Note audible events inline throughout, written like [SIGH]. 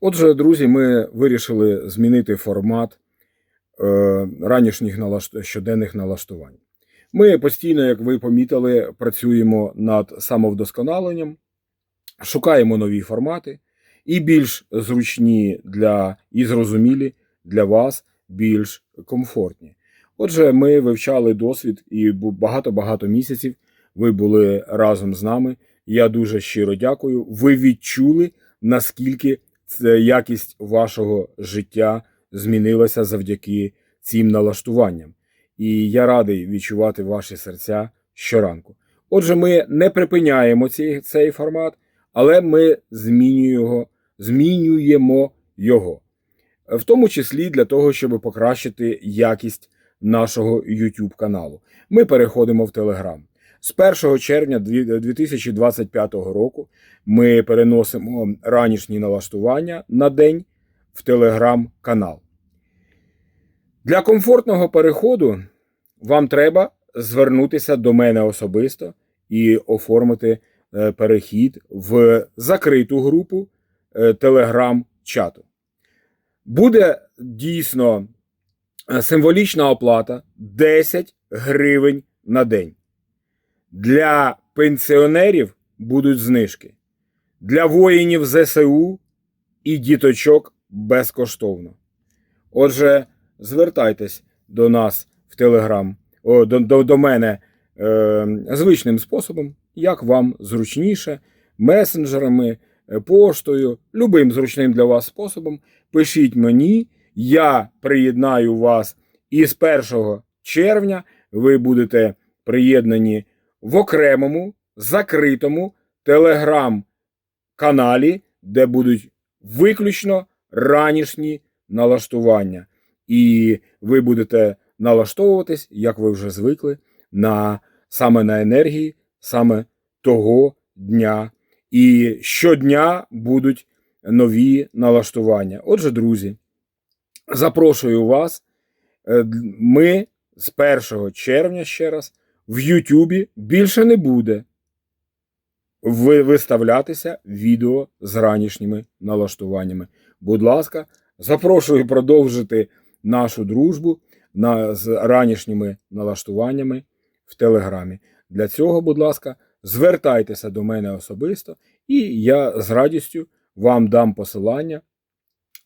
Отже, друзі, ми вирішили змінити формат е, ранішніх щоденних налаштувань. Ми постійно, як ви помітили, працюємо над самовдосконаленням, шукаємо нові формати і більш зручні для і зрозумілі для вас, більш комфортні. Отже, ми вивчали досвід і багато-багато місяців ви були разом з нами. Я дуже щиро дякую. Ви відчули, наскільки це якість вашого життя змінилася завдяки цим налаштуванням. І я радий відчувати ваші серця щоранку. Отже, ми не припиняємо цей, цей формат, але ми змінюємо його, змінюємо його. В тому числі для того, щоб покращити якість нашого YouTube каналу. Ми переходимо в Telegram. З 1 червня 2025 року ми переносимо ранішні налаштування на день в телеграм-канал. Для комфортного переходу вам треба звернутися до мене особисто і оформити е, перехід в закриту групу е, телеграм-чату. Буде дійсно е, символічна оплата 10 гривень на день. Для пенсіонерів будуть знижки. Для воїнів ЗСУ і діточок безкоштовно. Отже, звертайтесь до нас в Телеграм, до, до, до мене е, звичним способом, як вам зручніше, месенджерами, е, поштою, любим зручним для вас способом. Пишіть мені, я приєднаю вас і з 1 червня ви будете приєднані в окремому закритому телеграм-каналі, де будуть виключно ранішні налаштування. І ви будете налаштовуватись, як ви вже звикли, на саме на енергії, саме того дня. І щодня будуть нові налаштування. Отже, друзі, запрошую вас. Е, Ми з 1 червня ще раз в Ютубі більше не буде ви- виставлятися відео з ранішніми налаштуваннями. Будь ласка, запрошую продовжити нашу дружбу на, з ранішніми налаштуваннями в Телеграмі. Для цього, будь ласка, звертайтеся до мене особисто, і я з радістю вам дам посилання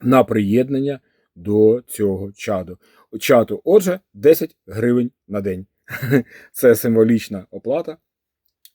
на приєднання до цього чаду. чату. Отже, 10 гривень на день. [LAUGHS] Це символічна оплата,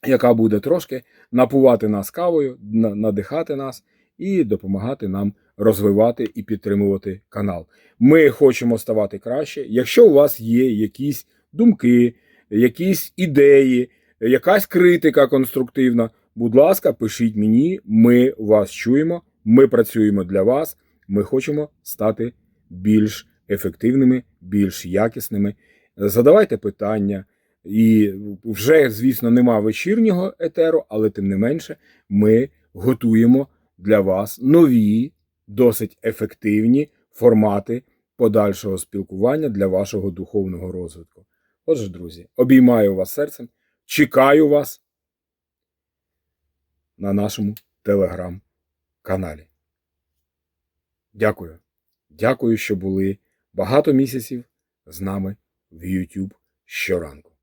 яка буде трошки напувати нас кавою, надихати нас і допомагати нам розвивати і підтримувати канал. Ми хочемо ставати краще. Якщо у вас є якісь думки, якісь ідеї, якась критика конструктивна, будь ласка, пишіть мені, ми вас чуємо, ми працюємо для вас, ми хочемо стати більш ефективними, більш якісними. Задавайте питання. І вже, звісно, нема вечірнього етеру, але тим не менше, ми готуємо для вас нові, досить ефективні формати подальшого спілкування для вашого духовного розвитку. Отже, друзі, обіймаю вас серцем, чекаю вас на нашому телеграм-каналі. Дякую. Дякую, що були багато місяців з нами в YouTube щоранку.